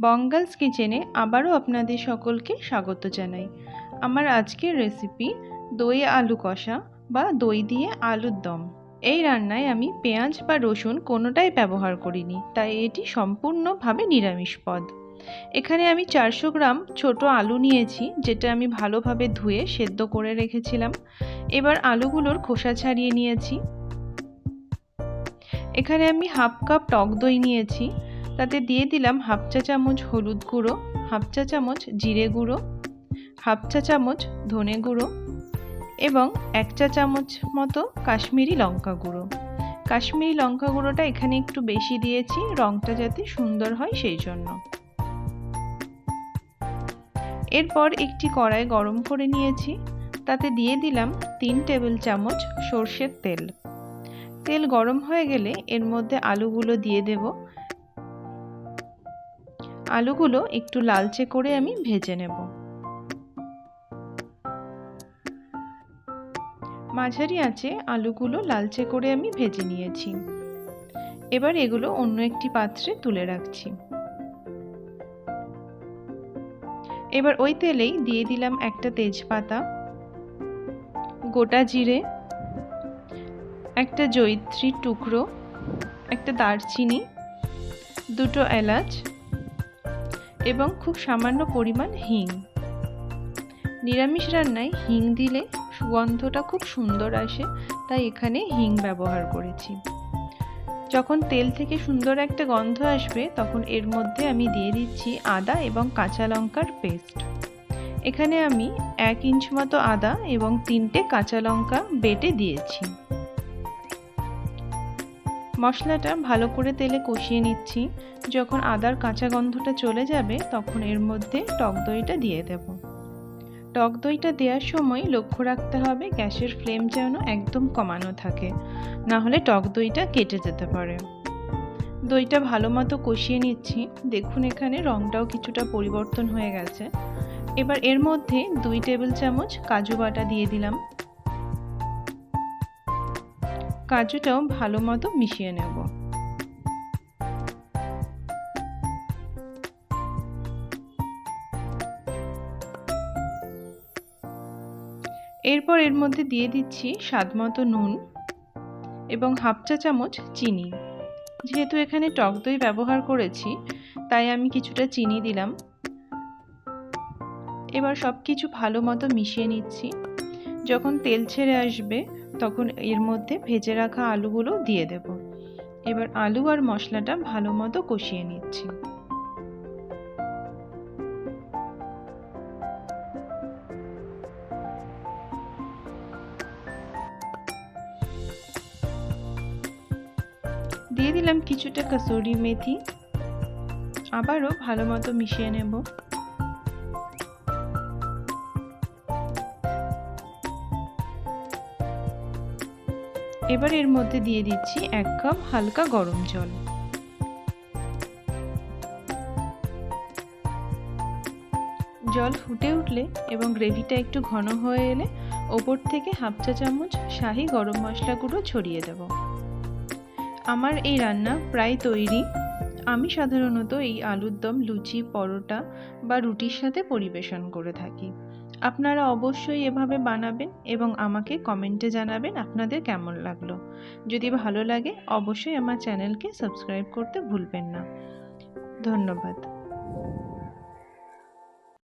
বঙ্গালস কিচেনে আবারও আপনাদের সকলকে স্বাগত জানাই। আমার আজকের রেসিপি দই আলু কষা বা দই দিয়ে আলুর দম। এই রান্নায় আমি পেঁয়াজ বা রসুন কোনোটাই ব্যবহার করিনি, তাই এটি সম্পূর্ণভাবে নিরামিষ পদ। এখানে আমি চারশো গ্রাম ছোট আলু নিয়েছি, যেটা আমি ভালোভাবে ধুয়ে সেদ্ধ করে রেখেছিলাম। এবার আলুগুলোর খোসা ছাড়িয়ে নিয়েছি। এখানে আমি হাফ কাপ টক দই নিয়েছি। তাতে দিয়ে দিলাম হাফ চা চামচ হলুদ গুঁড়ো, হাফ চা চামচ জিরে গুঁড়ো, হাফ চা চামচ ধনে গুঁড়ো এবং এক চা চামচ মতো কাশ্মীরি লঙ্কা গুঁড়ো। কাশ্মীরি লঙ্কা গুঁড়োটা এখানে একটু বেশি দিয়েছি রঙটা যাতে সুন্দর হয় সেই জন্য। এরপর একটি কড়াই গরম করে নিয়েছি, তাতে দিয়ে দিলাম তিন টেবিল চামচ সর্ষের তেল। তেল গরম হয়ে গেলে এর মধ্যে আলুগুলো দিয়ে দেব আলুগুলো একটু লালচে করে আমি ভেজে নেব। মাঝারি আছে আলুগুলো লালচে করে আমি ভেজে নিয়েছি। এবার এগুলো অন্য একটি পাত্রে তুলে রাখছি। এবার ওই তেলেই দিয়ে দিলাম একটা তেজপাতা, গোটা জিরে, একটা জৈত্রীর টুকরো, একটা দারচিনি, দুটো এলাচ এবং খুব সামান্য পরিমাণ হিং। নিরামিষ রান্নায় হিং দিলে সুগন্ধটা খুব সুন্দর আসে, তাই এখানে হিং ব্যবহার করেছি। যখন তেল থেকে সুন্দর একটা গন্ধ আসবে, তখন এর মধ্যে আমি দিয়ে দিচ্ছি আদা এবং কাঁচা লঙ্কার পেস্ট। এখানে আমি এক ইঞ্চ মতো আদা এবং তিনটে কাঁচা লঙ্কা বেটে দিয়েছি। মশলাটা ভালো করে তেলে কষিয়ে নিচ্ছি। যখন আদার কাঁচা গন্ধটা চলে যাবে, তখন এর মধ্যে টক দইটা দিয়ে দেব। টক দইটা দেওয়ার সময় লক্ষ্য রাখতে হবে গ্যাসের ফ্লেম যেন একদম কমানো থাকে। না হলে টক দইটা কেটে যেতে পারে। দইটা ভালো মতো কষিয়ে নিচ্ছি। দেখুন এখানে রঙটাও কিছুটা পরিবর্তন হয়ে গেছে। এবার এর মধ্যে দুই টেবিল চামচ কাজু বাটা দিয়ে দিলাম। কাজুটাও ভালো মতো মিশিয়ে নেব। এরপর এর মধ্যে দিয়ে দিচ্ছি স্বাদ মতো নুন এবং হাফ চা চামচ চিনি। যেহেতু এখানে টক দই ব্যবহার করেছি, তাই আমি কিছুটা চিনি দিলাম। এবার সব কিছু ভালো মতো মিশিয়ে নিচ্ছি। যখন তেল ছেড়ে আসবে তখন এর মধ্যে ভেজে রাখা আলুগুলো দিয়ে দেব। এবার আলু আর মশলাটা ভালো মতো কষিয়ে নিচ্ছি। দিয়ে দিলাম কিছুটা কসুরি মেথি। আবারও ভালো মতো মিশিয়ে নেব। এবার এর মধ্যে দিয়ে দিচ্ছি এক কাপ হালকা গরম জল। জল ফুটে উঠলে এবং গ্রেভিটা একটু ঘন হয়ে এলে ওপর থেকে হাফ চা চামচ শাহি গরম মশলা গুঁড়ো ছড়িয়ে দেব। আমার এই রান্না প্রায় তৈরি। আমি সাধারণত এই আলুর দম, লুচি, পরোটা বা রুটির সাথে পরিবেশন করে থাকি। আপনারা অবশ্যই এভাবে বানাবেন এবং আমাকে কমেন্টে জানাবেন আপনাদের কেমন লাগল। যদি ভালো লাগে, অবশ্যই আমার চ্যানেলকে সাবস্ক্রাইব করতে ভুলবেন না। ধন্যবাদ।